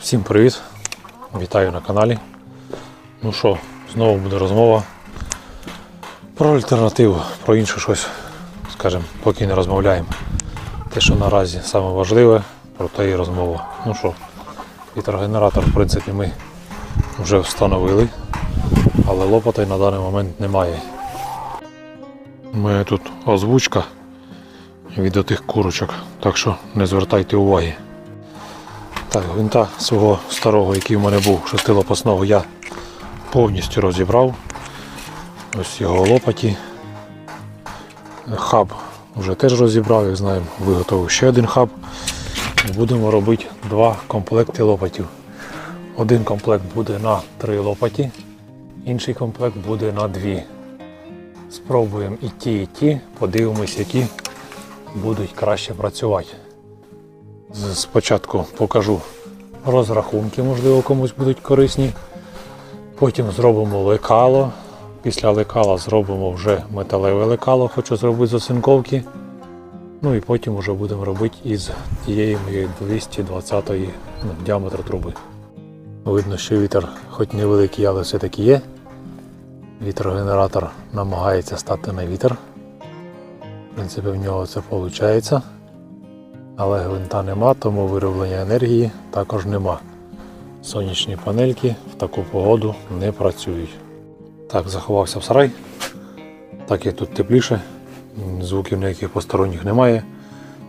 Всім привіт! Вітаю на каналі. Ну що, знову буде розмова про альтернативу, про інше щось, скажімо, поки не розмовляємо. Те, що наразі саме важливе, про те і розмова. Ну що, вітрогенератор, в принципі, ми вже встановили, але лопати на даний момент немає. Мене тут озвучка від отих курочок, так що не звертайте уваги. Так, гвинта свого старого, який в мене був, шестилопасного, я повністю розібрав. Ось його лопаті. Хаб вже теж розібрав, як знаємо, виготовив ще один хаб. Будемо робити два комплекти лопатів. Один комплект буде на три лопаті, інший комплект буде на дві. Спробуємо і ті, і ті, подивимось, які будуть краще працювати. Спочатку покажу розрахунки, можливо, комусь будуть корисні. Потім зробимо лекало. Після лекала зробимо вже металеве лекало, хочу зробити з оцинковки. Ну і потім вже будемо робити із тієї моєї 220 ну, діаметр труби. Видно, що вітер хоч невеликий, але все-таки є. Вітрогенератор намагається стати на вітер. В принципі, в нього це виходить. Але гвинта нема, тому вироблення енергії також нема. Сонячні панельки в таку погоду не працюють. Так, заховався в сарай. Так як тут тепліше, звуків ніяких посторонніх немає.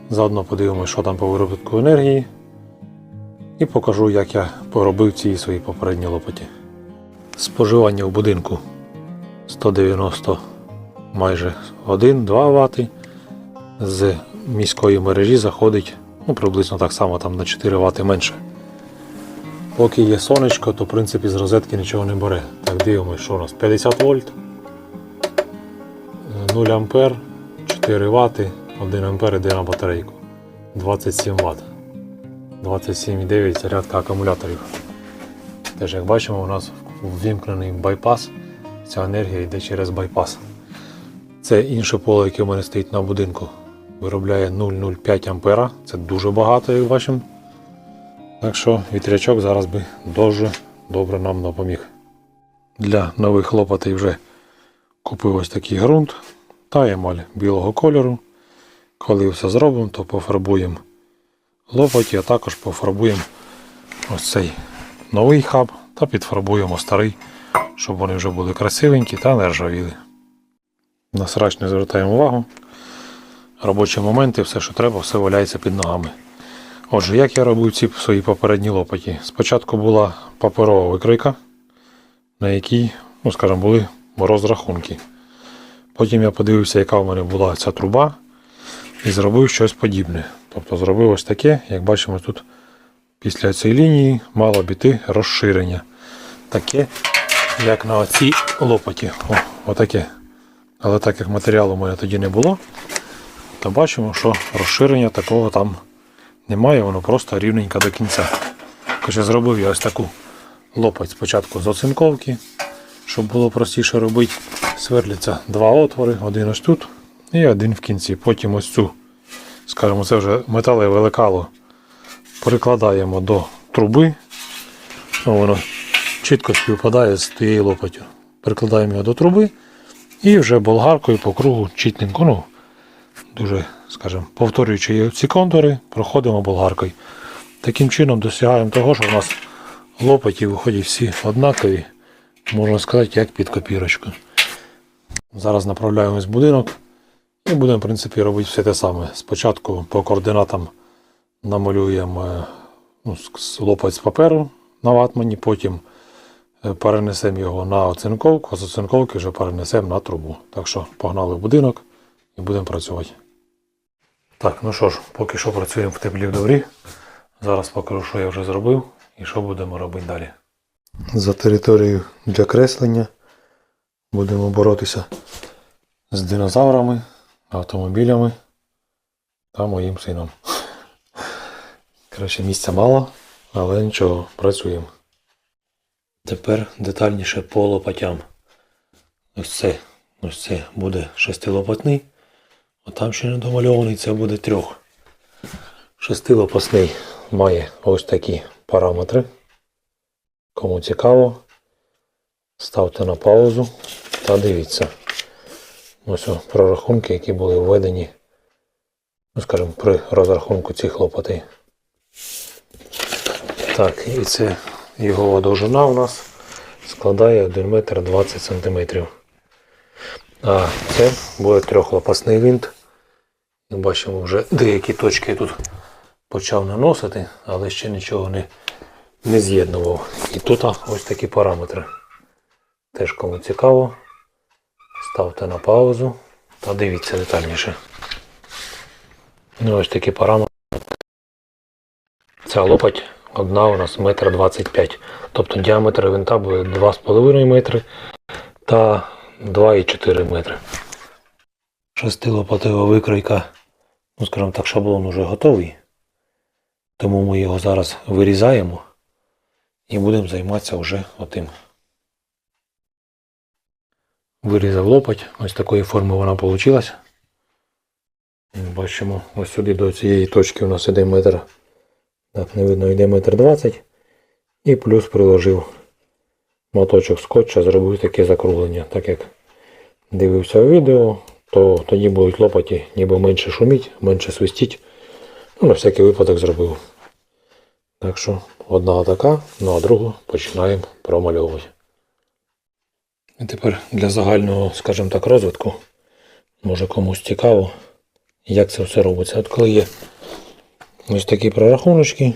Заодно подивимося, що там по виробітку енергії. І покажу, як я поробив ці свої попередні лопаті. Споживання в будинку 190 майже 1-2 Вт. З міської мережі заходить ну, приблизно так само там на 4 Вт менше. Поки є сонечко, то в принципі з розетки нічого не бере. Так, дивимося, що у нас 50 вольт, 0 ампер, 4 Вт, 1 ампер йде на батарейку. 27 Вт. 27,9 зарядка акумуляторів. Теж як бачимо, у нас ввімкнений байпас. Ця енергія йде через байпас. Це інше поле, яке в мене стоїть на будинку. Виробляє 0,05 ампера. Це дуже багато, як бачимо. Так що вітрячок зараз би дуже добре нам допоміг. Для нових лопатей вже купив ось такий ґрунт та емаль білого кольору. Коли все зробимо, то пофарбуємо лопаті, а також пофарбуємо ось цей новий хаб та підфарбуємо старий, щоб вони вже були красивенькі та не ржавіли. На срач не звертаємо увагу. Робочі моменти, все, що треба, все валяється під ногами. Отже, як я робив ці свої попередні лопаті? Спочатку була паперова викройка, на якій, ну скажімо, були розрахунки. Потім я подивився, яка в мене була ця труба, і зробив щось подібне. Тобто зробив ось таке, як бачимо, тут після цієї лінії мало біти розширення. Таке, як на оцій лопаті. О, отаке. Але так як матеріалу у мене тоді не було, то бачимо, що розширення такого там немає, воно просто рівненько до кінця. Хоча зробив я ось таку лопать спочатку з оцинковки, щоб було простіше робити. Сверляться два отвори, один ось тут і один в кінці. Потім ось цю, скажімо, це вже металеве лекало прикладаємо до труби. Ну, воно чітко співпадає з тією лопаттю. Прикладаємо його до труби і вже болгаркою по кругу чітненько, ну, дуже, скажімо, повторюючи ці контури, проходимо болгаркою. Таким чином досягаємо того, що у нас лопаті виходять всі однакові, можна сказати, як під копірочку. Зараз направляємось в будинок і будемо, в принципі, робити все те саме. Спочатку по координатам намалюємо е, ну, лопать з паперу на ватмані, потім е, перенесемо його на оцинковку, а з оцинковки вже перенесемо на трубу. Так що погнали в будинок і будемо працювати. Так, ну що ж, поки що працюємо в теплі в добрі. Зараз покажу, що я вже зробив і що будемо робити далі. За територією для креслення будемо боротися з динозаврами, автомобілями та моїм сином. Коротше, місця мало, але нічого, працюємо. Тепер детальніше по лопатям. Ось це, ось це буде шестилопатний, а там ще не домальований, це буде трьох. Шестилопасний має ось такі параметри. Кому цікаво, ставте на паузу та дивіться. Ось прорахунки, які були введені, ну, скажімо, при розрахунку цих лопатей. Так, і це його довжина у нас складає 1 метр 20 сантиметрів. А це буде трьохлопасний винт. Ми бачимо, вже деякі точки тут почав наносити, але ще нічого не, не з'єднував. І тут ось такі параметри. Теж кому цікаво, ставте на паузу та дивіться детальніше. Ну, ось такі параметри. Ця лопать одна у нас метр 25. Тобто діаметр винта буде 2,5 метри та 2,4 метри. Шестилопатева викройка, ну скажімо так, шаблон уже готовий. Тому ми його зараз вирізаємо і будемо займатися вже отим. Вирізав лопать, ось такої форми вона вийшла. Бачимо, ось сюди до цієї точки у нас іде метр. Так, не видно, йде метр двадцять. І плюс приложив моточок скотча, зробив таке закруглення. Так як дивився відео, то тоді будуть лопаті ніби менше шуміть, менше свистіть. Ну, на всякий випадок зробив. Так що одна така, ну а другу починаємо промальовувати. І тепер для загального, скажімо так, розвитку, може комусь цікаво, як це все робиться. От коли є ось такі прорахуночки,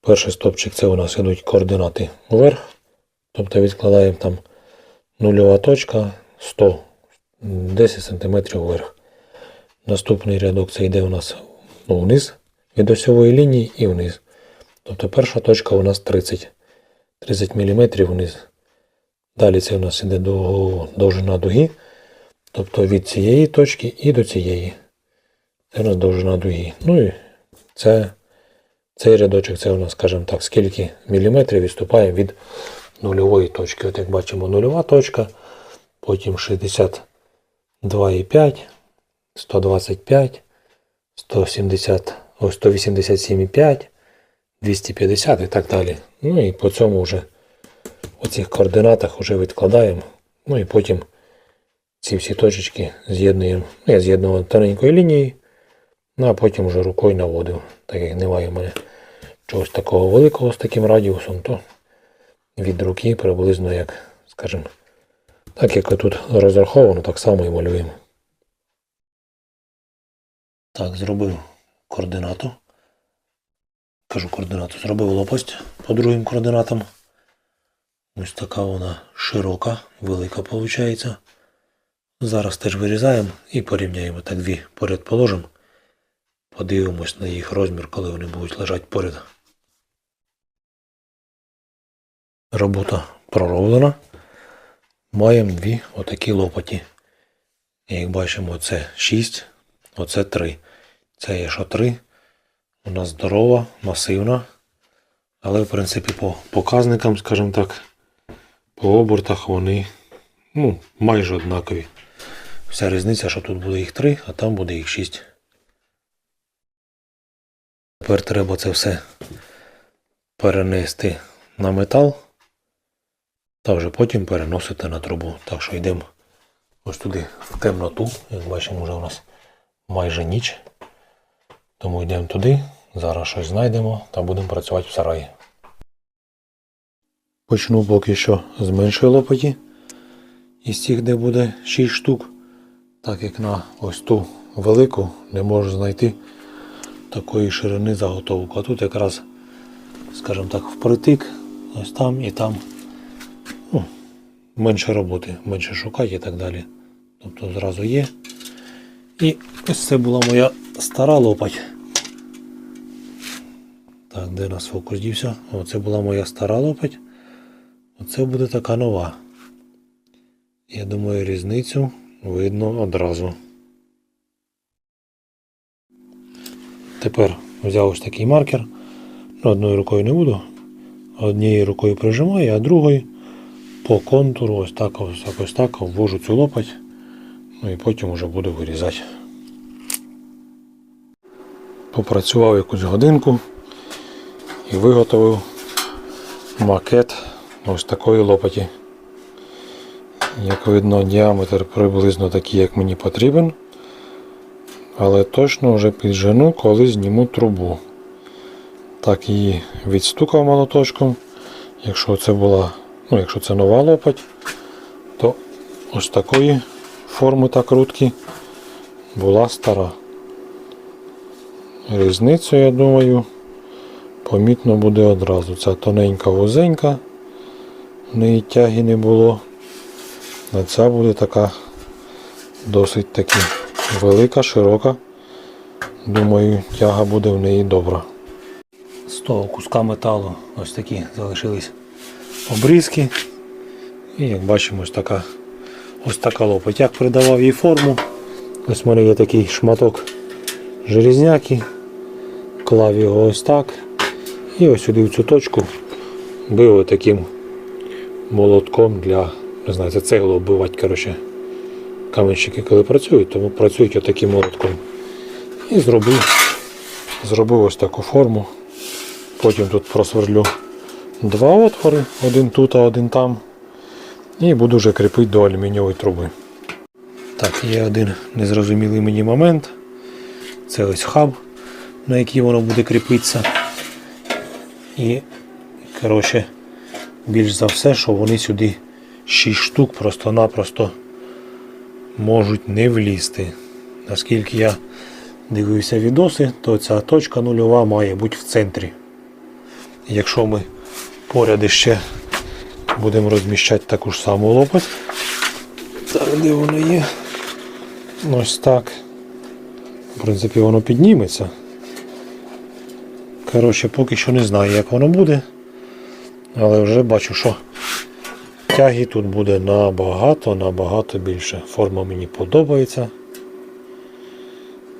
перший стопчик це у нас ідуть координати вверх. Тобто відкладаємо там нульова точка 100 10 см вверх. Наступний рядок це йде у нас ну, вниз від осьової лінії і вниз. Тобто перша точка у нас 30 30 мм вниз. Далі це у нас до, довжина дуги. Тобто від цієї точки і до цієї. Це у нас довжина дуги. Ну і це, цей рядочок це у нас, скажімо так, скільки міліметрів відступає від нульової точки. От як бачимо, нульова точка, потім 62,5, 125, 170, ось 187,5, 250 і так далі. Ну і по цьому вже у цих координатах вже відкладаємо. Ну і потім ці всі точечки з'єднуємо. Ну, я з'єднував тоненькою лінією, ну а потім вже рукою наводив. Так як немає в мене чогось такого великого з таким радіусом, то від руки приблизно як, скажімо, так як тут розраховано, так само і малюємо. Так, зробив координату. Кажу координату. Зробив лопасть по другим координатам. Ось така вона широка, велика виходить. Зараз теж вирізаємо і порівняємо. Так дві поряд положимо. Подивимось на їх розмір, коли вони будуть лежати поряд. Робота пророблена. Маємо дві отакі лопаті. Як бачимо, це 6, оце 3. Це є що 3. У нас здорова, масивна. Але в принципі по показникам, скажімо так, по обертах вони ну, майже однакові. Вся різниця, що тут буде їх 3, а там буде їх 6. Тепер треба це все перенести на метал та вже потім переносити на трубу. Так що йдемо ось туди в темноту. Як бачимо, вже у нас майже ніч. Тому йдемо туди, зараз щось знайдемо та будемо працювати в сараї. Почну поки що з меншої лопаті. Із цих, де буде 6 штук. Так як на ось ту велику не можу знайти такої ширини заготовку. А тут якраз, скажімо так, впритик, ось там і там менше роботи, менше шукати і так далі. Тобто зразу є. І ось це була моя стара лопать. Так, де нас фокус дівся? Оце була моя стара лопать. Оце буде така нова. Я думаю, різницю видно одразу. Тепер взяв ось такий маркер. Ну, одною рукою не буду. Однією рукою прижимаю, а другою по контуру ось так ось, ось так ввожу цю лопать. Ну і потім вже буду вирізати. Попрацював якусь годинку і виготовив макет ось такої лопаті. Як видно, діаметр приблизно такий, як мені потрібен. Але точно вже піджену, коли зніму трубу. Так її відстукав молоточком. Якщо це була, ну, якщо це нова лопать, то ось такої форми та крутки була стара. Різницю, я думаю, помітно буде одразу. Ця тоненька вузенька, в неї тяги не було. А ця буде така досить таки велика, широка. Думаю, тяга буде в неї добра. З того куска металу ось такі залишились обрізки. І як бачимо, ось така ось така лопать. Як придавав їй форму. Ось в мене є такий шматок железняки. Клав його ось так. І ось сюди в цю точку бив таким молотком для, не знаю, це цеглу вбивати, коротше. Каменщики, коли працюють, тому працюють отаким молотком. І зробив, зробив ось таку форму. Потім тут просверлю два отвори, один тут, а один там. І буду вже кріпити до алюмінієвої труби. Так, є один незрозумілий мені момент. Це ось хаб, на який воно буде кріпитися. І, коротше, більш за все, що вони сюди 6 штук просто-напросто можуть не влізти. Наскільки я дивився відоси, то ця точка нульова має бути в центрі. Якщо ми поряд іще будемо розміщати таку ж саму лопать, так, де воно є? Ось так. В принципі, воно підніметься. Коротше, поки що не знаю, як воно буде. Але вже бачу, що тяги тут буде набагато, набагато більше. Форма мені подобається.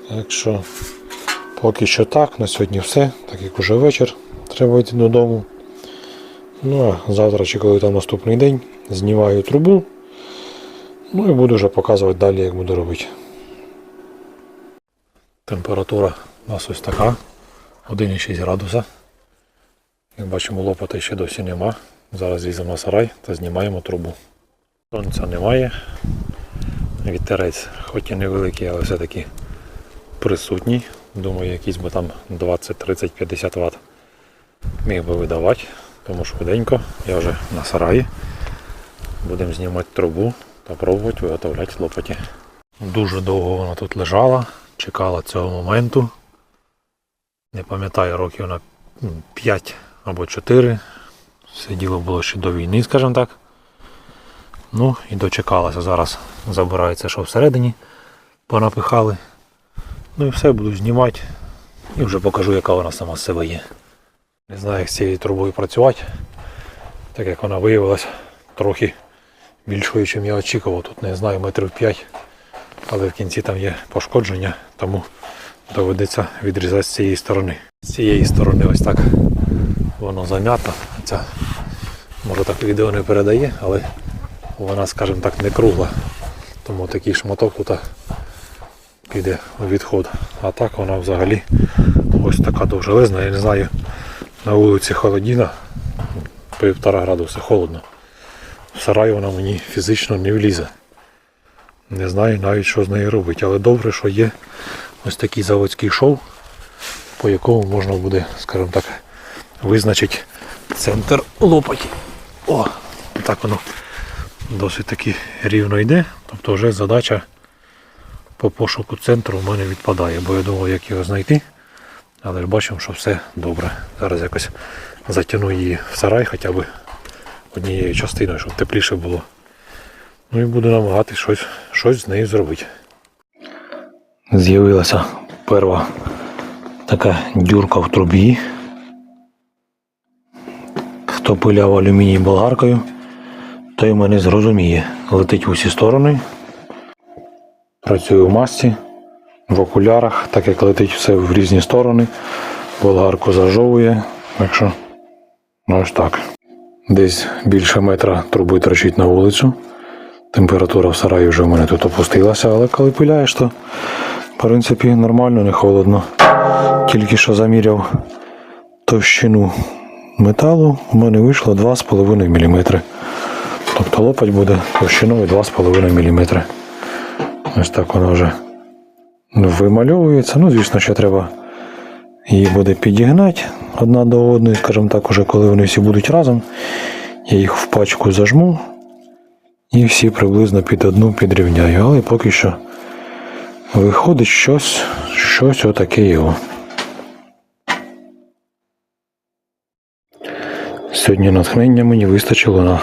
Так що поки що так, на сьогодні все, так як уже вечір, треба йти додому. Ну а завтра чи коли там наступний день, знімаю трубу. Ну і буду вже показувати далі, як буду робити. Температура у нас ось така. 1,6 градуса. Як бачимо, лопати ще досі нема. Зараз ліземо на сарай та знімаємо трубу. Сонця немає. Вітерець, хоч і невеликий, але все-таки присутній. Думаю, якісь би там 20, 30, 50 Вт міг би видавати. Тому швиденько я вже на сараї. Будемо знімати трубу та пробувати виготовляти лопаті. Дуже довго вона тут лежала, чекала цього моменту. Не пам'ятаю років на 5 або 4. Все діло було ще до війни, скажімо так. Ну і дочекалася. Зараз забирається, що всередині понапихали. Ну і все, буду знімати. І вже покажу, яка вона сама з себе є. Не знаю, як з цією трубою працювати. Так як вона виявилась трохи більшою, ніж я очікував. Тут не знаю, метрів 5. Але в кінці там є пошкодження, тому доведеться відрізати з цієї сторони. З цієї сторони ось так воно зам'ято. Ця, може так відео не передає, але вона, скажімо так, не кругла. Тому такий шматок тут піде у відход. А так вона взагалі ось така довжелезна. Я не знаю, на вулиці холодіна, півтора градуси холодно. В сарай вона мені фізично не влізе. Не знаю навіть, що з нею робити, але добре, що є ось такий заводський шов, по якому можна буде, скажімо так, визначити центр лопаті. О, так воно досить таки рівно йде. Тобто вже задача по пошуку центру в мене відпадає, бо я думав, як його знайти. Але ж бачимо, що все добре. Зараз якось затягну її в сарай хоча б однією частиною, щоб тепліше було. Ну і буду намагатися щось, щось з нею зробити. З'явилася перша така дюрка в трубі. Хто пиляв алюміній болгаркою, той мене зрозуміє. Летить в усі сторони. Працюю в масці, в окулярах, так як летить все в різні сторони. Болгарку зажовує. Так що ну, ось так. Десь більше метра труби торчить на вулицю. Температура в сараї вже в мене тут опустилася, але коли пиляєш, то в принципі нормально, не холодно. Тільки що заміряв товщину металу у мене вийшло 2,5 мм. Тобто лопать буде товщиною 2,5 мм. Ось так вона вже вимальовується. Ну, звісно, ще треба її буде підігнати одна до одної, скажімо так, уже коли вони всі будуть разом. Я їх в пачку зажму і всі приблизно під одну підрівняю. Але поки що виходить щось, щось отаке його. Сьогодні натхнення мені вистачило на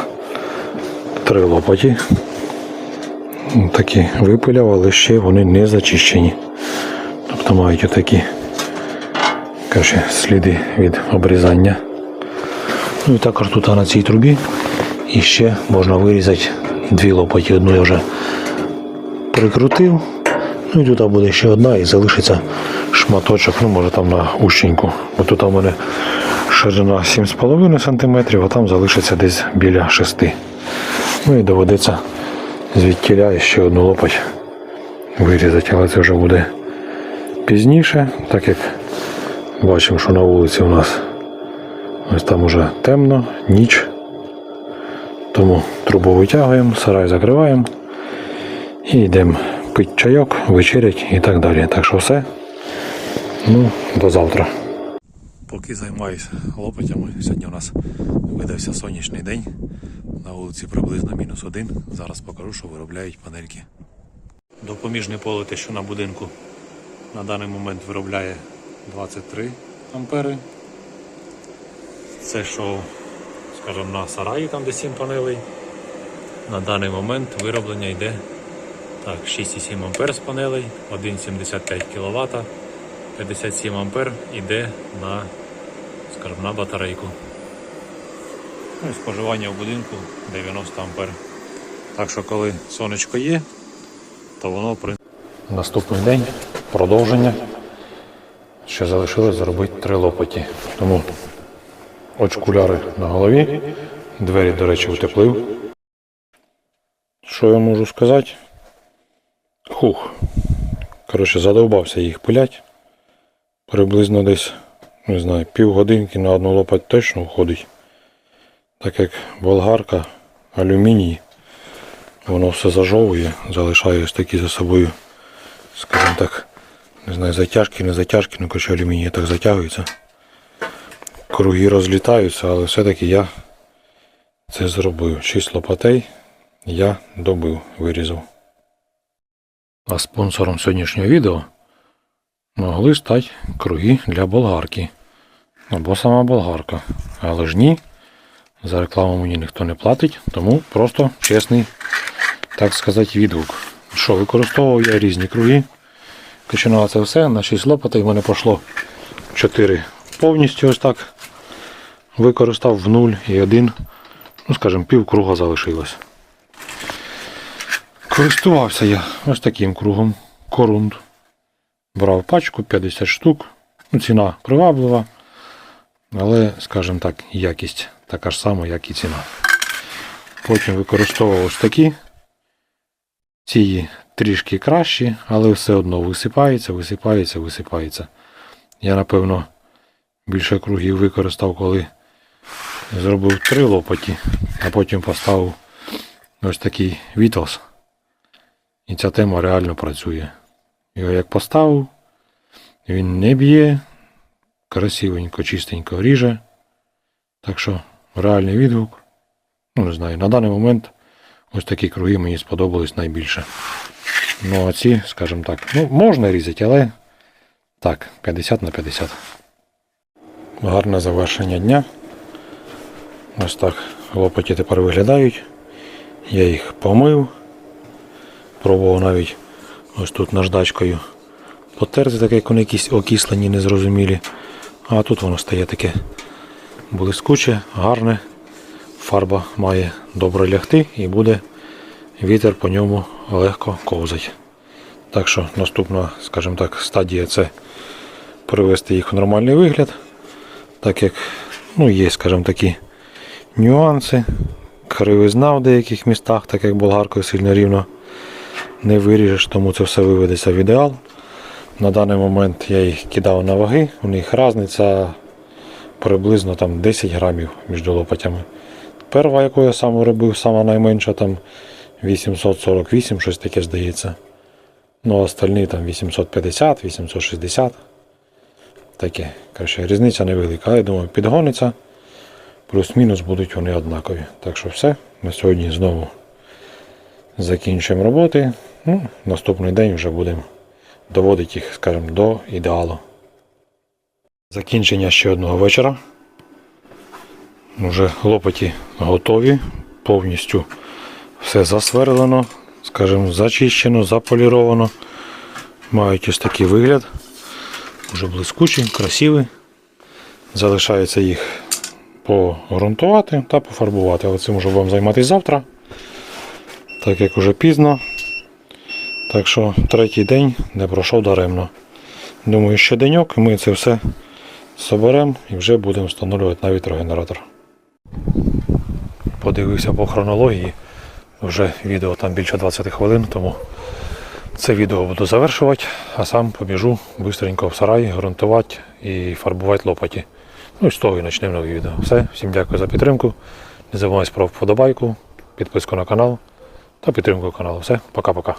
три лопаті. Такі випиляв, але ще вони не зачищені. Тобто мають отакі каже, сліди від обрізання. Ну і також тут на цій трубі і ще можна вирізати дві лопаті. Одну я вже прикрутив. Ну і тут буде ще одна і залишиться шматочок, ну може там на ущеньку. Бо тут у мене ширина 7,5 см, а там залишиться десь біля 6 Ну і доведеться звідтіля ще одну лопать вирізати, але це вже буде пізніше, так як бачимо, що на вулиці у нас ось там уже темно, ніч. Тому трубу витягуємо, сарай закриваємо і йдемо пити чайок, вечерять і так далі. Так що все. Ну, до завтра. Поки займаюся лопатями, сьогодні у нас видався сонячний день. На вулиці приблизно мінус один. Зараз покажу, що виробляють панельки. Допоміжне поле, те, що на будинку на даний момент виробляє 23 ампери. Це що, скажімо, на сараї, там де 7 панелей. На даний момент вироблення йде 6,7 ампер з панелей, 1,75 кВт, 57 ампер йде на, скажімо, на батарейку. Ну, споживання в будинку 90 ампер. Так що коли сонечко є, то воно при наступний день продовження. Ще залишилось зробити три лопаті. Тому очкуляри на голові, двері, до речі, утеплив. Що я можу сказати? Хух. Коротше, задовбався їх пилять. Приблизно десь, не знаю, півгодинки на одну лопать точно входить. Так як болгарка, алюміній, воно все зажовує, залишає ось такі за собою, скажімо так, не знаю, затяжки, не затяжки, ну коротше алюміній так затягується. Круги розлітаються, але все-таки я це зробив. Шість лопатей я добив, вирізав. А спонсором сьогоднішнього відео могли стати круги для болгарки. Або сама болгарка. Але ж ні. За рекламу мені ніхто не платить, тому просто чесний, так сказати, відгук. Що, використовував я різні круги. Починало це все, на 6 лопатей в мене пішло 4 повністю ось так. Використав в 0 і один, ну скажімо, пів круга залишилось. Користувався я ось таким кругом. Корунд. Брав пачку 50 штук. Ну, ціна приваблива. Але, скажімо так, якість така ж сама, як і ціна. Потім використовував ось такі. Ці трішки кращі, але все одно висипається, висипається, висипається. Я, напевно, більше кругів використав, коли зробив три лопаті, а потім поставив ось такий Вітлс. І ця тема реально працює. Його як поставив, він не б'є, красивенько, чистенько ріже. Так що реальний відгук. Ну, не знаю, на даний момент ось такі круги мені сподобались найбільше. Ну, а ці, скажімо так, ну, можна різати, але так, 50 на 50. Гарне завершення дня. Ось так лопаті тепер виглядають. Я їх помив. Пробував навіть ось тут наждачкою потерти, так як вони якісь окислені, незрозумілі. А тут воно стає таке блискуче, гарне. Фарба має добре лягти і буде вітер по ньому легко ковзати. Так що наступна, скажімо так, стадія це привести їх в нормальний вигляд. Так як ну, є, скажімо такі нюанси, кривизна в деяких містах, так як болгаркою сильно рівно не виріжеш, тому це все виведеться в ідеал. На даний момент я їх кидав на ваги, у них різниця приблизно там 10 грамів між лопатями. Перва, яку я сам робив, сама найменша, там 848, щось таке здається. Ну, остальні там 850, 860. Таке. Коротше, різниця невелика. Я думаю, підгониться. Плюс-мінус будуть вони однакові. Так що все. На сьогодні знову закінчуємо роботи. Ну, наступний день вже будемо доводити їх, скажімо, до ідеалу. Закінчення ще одного вечора. Уже лопаті готові, повністю все засверлено, скажімо, зачищено, заполіровано. Мають ось такий вигляд. Уже блискучі, красиві. Залишається їх погрунтувати та пофарбувати. Але цим вже будемо займатися завтра, так як уже пізно. Так що третій день не пройшов даремно. Думаю, ще деньок, ми це все соберемо і вже будемо встановлювати на вітрогенератор. Подивився по хронології. Вже відео там більше 20 хвилин, тому це відео буду завершувати, а сам побіжу швидко в сарай, ґрунтувати і фарбувати лопаті. Ну і з того і почнемо нове відео. Все, всім дякую за підтримку. Не забувайте про вподобайку, підписку на канал та підтримку каналу. Все, пока-пока.